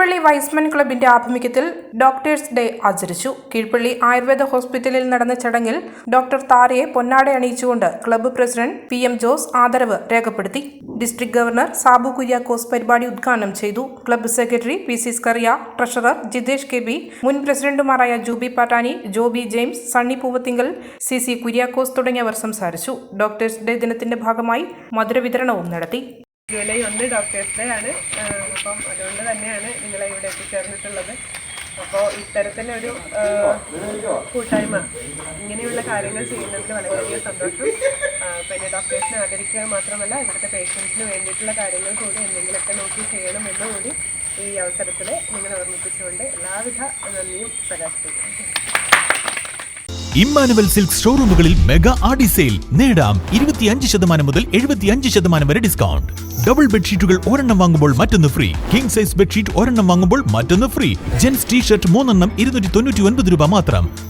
Keezhpally Y's Men ക്ലബിന്റെ ആഭിമുഖ്യത്തിൽ doctors day ആചരിച്ചു. കീഴ്പള്ളി ആയുർവേദ ഹോസ്പിറ്റലിൽ നടന്ന ചടങ്ങിൽ ഡോക്ടർ താരയെ പൊന്നാട അണിയിച്ചുകൊണ്ട് club president P M Jose ആദരവ് രേഖപ്പെടുത്തി. ഡിസ്ട്രിക്ട് ഗവർണർ സാബു കുര്യാക്കോസ് പരിപാടി ഉദ്ഘാടനം ചെയ്തു. Club secretary P C Scaria treasurer Jithesh K B മുൻ പ്രസിഡന്റുമാരായ ജൂബി പാട്ടാനി ജോബി ജെയിംസ് സണ്ണി പൂവത്തിങ്കൽ സി സി കുര്യാക്കോസ് തുടങ്ങിയവർ സംസാരിച്ചു. ഡോക്ടേഴ്സ് ഡേ ദിനത്തിന്റെ ഭാഗമായി മധുര വിതരണവും നടത്തി. ജൂലൈ ഒന്ന് ഡോക്ടേഴ്സ് ഡേ ആണ് അപ്പം അതുകൊണ്ട് തന്നെയാണ് നിങ്ങളെ ഇവിടെ എത്തിച്ചേർന്നിട്ടുള്ളത്. അപ്പോൾ ഇത്തരത്തിലൊരു കൂട്ടായ്മ ഇങ്ങനെയുള്ള കാര്യങ്ങൾ ചെയ്യുന്നതിൽ വളരെയധികം സന്തോഷം. പിന്നെ ഡോക്ടേഴ്സിനെ ആദരിക്കുക മാത്രമല്ല ഇവിടുത്തെ പേഷ്യൻസിന് വേണ്ടിയിട്ടുള്ള കാര്യങ്ങൾ കൂടി എന്തെങ്കിലുമൊക്കെ നോക്കി ചെയ്യണം എന്നുകൂടി ഈ അവസരത്തിൽ നിങ്ങളെ ഓർമ്മിപ്പിച്ചുകൊണ്ട് എല്ലാവിധ നന്ദിയും പ്രകാശിപ്പിക്കുന്നു. ഇമ്മാനുവൽ സിൽക്ക് ഷോറൂമുകളിൽ മെഗാ ആഡി സെയിൽ. നേടാം ഇരുപത്തിയഞ്ച് ശതമാനം മുതൽ എഴുപത്തിയഞ്ച് ശതമാനം വരെ ഡിസ്കൗണ്ട്. ഡബിൾ ബെഡ്ഷീറ്റുകൾ ഒരെണ്ണം വാങ്ങുമ്പോൾ മറ്റൊന്ന് ഫ്രീ. കിങ് സൈസ് ബെഡ്ഷീറ്റ് ഒരെണ്ണം വാങ്ങുമ്പോൾ മറ്റൊന്ന് ഫ്രീ. ജെൻസ് ടീ ഷർട്ട് മൂന്നെണ്ണം ഇരുന്നൂറ്റി തൊണ്ണൂറ്റി ഒൻപത് രൂപ മാത്രം.